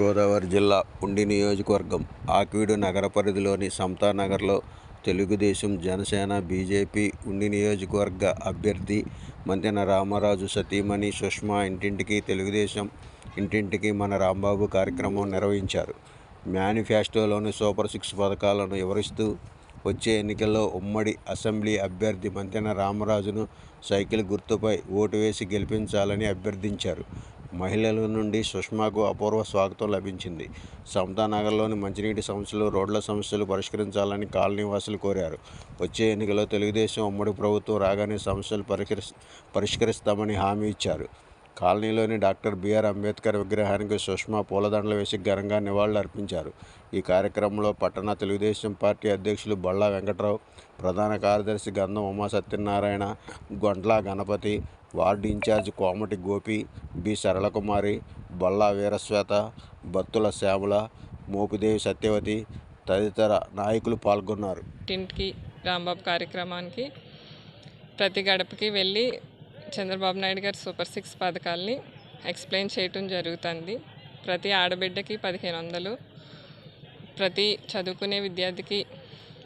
గోదావరి జిల్లా ఉండి నియోజకవర్గం ఆకివీడు నగర పరిధిలోని సమతానగర్లో తెలుగుదేశం జనసేన బీజేపీ ఉండి నియోజకవర్గ అభ్యర్థి మంతెన రామరాజు సతీమణి సుష్మా ఇంటింటికి తెలుగుదేశం ఇంటింటికి మన రాంబాబు కార్యక్రమం నిర్వహించారు. మేనిఫెస్టోలోని సూపర్ సిక్స్ పథకాలను వివరిస్తూ వచ్చే ఎన్నికల్లో ఉమ్మడి అసెంబ్లీ అభ్యర్థి మంతెన రామరాజును సైకిల్ గుర్తుపై ఓటు వేసి గెలిపించాలని అభ్యర్థించారు. మహిళల నుండి సుష్మాకు అపూర్వ స్వాగతం లభించింది. సమతానగర్లోని మంచినీటి సమస్యలు రోడ్ల సమస్యలు పరిష్కరించాలని కాలనీవాసులు కోరారు. వచ్చే ఎన్నికల్లో తెలుగుదేశం ఉమ్మడి ప్రభుత్వం రాగానే సమస్యలు పరిష్కరి పరిష్కరిస్తామని హామీ ఇచ్చారు. కాలనీలోని డాక్టర్ బిఆర్ అంబేద్కర్ విగ్రహానికి సుష్మా పూలదండలు వేసి ఘనంగా నివాళులు అర్పించారు. ఈ కార్యక్రమంలో పట్టణ తెలుగుదేశం పార్టీ అధ్యక్షులు బళ్ళా వెంకట్రావు ప్రధాన కార్యదర్శి Gandham Uma Satyanarayana Gontla Ganapathi ward in charge Komati Gopi B. Saralakumari Balla Veeraswetha Battula Shyamala Mopidevi Satyavathi తదితర నాయకులు పాల్గొన్నారు. ఇంటికి రాంబాబు కార్యక్రమానికి ప్రతి గడపకి వెళ్ళి చంద్రబాబు నాయుడు గారి సూపర్ సిక్స్ పథకాల్ని ఎక్స్ప్లెయిన్ చేయటం జరుగుతుంది. ప్రతి ఆడబిడ్డకి పదిహేను వందలు ప్రతి చదువుకునే విద్యార్థికి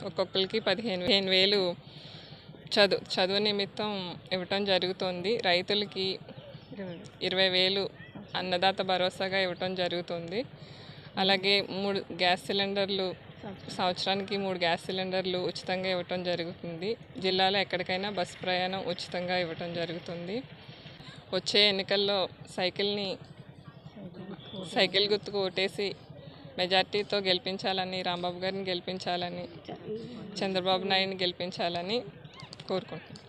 ఒక్కొక్కరికి పదిహేను పదిహేను వేలు చదువు చదువు నిమిత్తం ఇవ్వటం జరుగుతుంది. రైతులకి ఇరవై వేలు అన్నదాత భరోసాగా ఇవ్వటం జరుగుతుంది. అలాగే మూడు గ్యాస్ సిలిండర్లు సంవత్సరానికి మూడు గ్యాస్ సిలిండర్లు ఉచితంగా ఇవ్వటం జరుగుతుంది. జిల్లాలో ఎక్కడికైనా బస్సు ప్రయాణం ఉచితంగా ఇవ్వటం జరుగుతుంది. వచ్చే ఎన్నికల్లో సైకిల్ని సైకిల్ గుర్తుకు ఓటేసి మెజార్టీతో గెలిపించాలని రాంబాబు గారిని గెలిపించాలని చంద్రబాబు నాయుడిని గెలిపించాలని కోరుకుంటున్నాను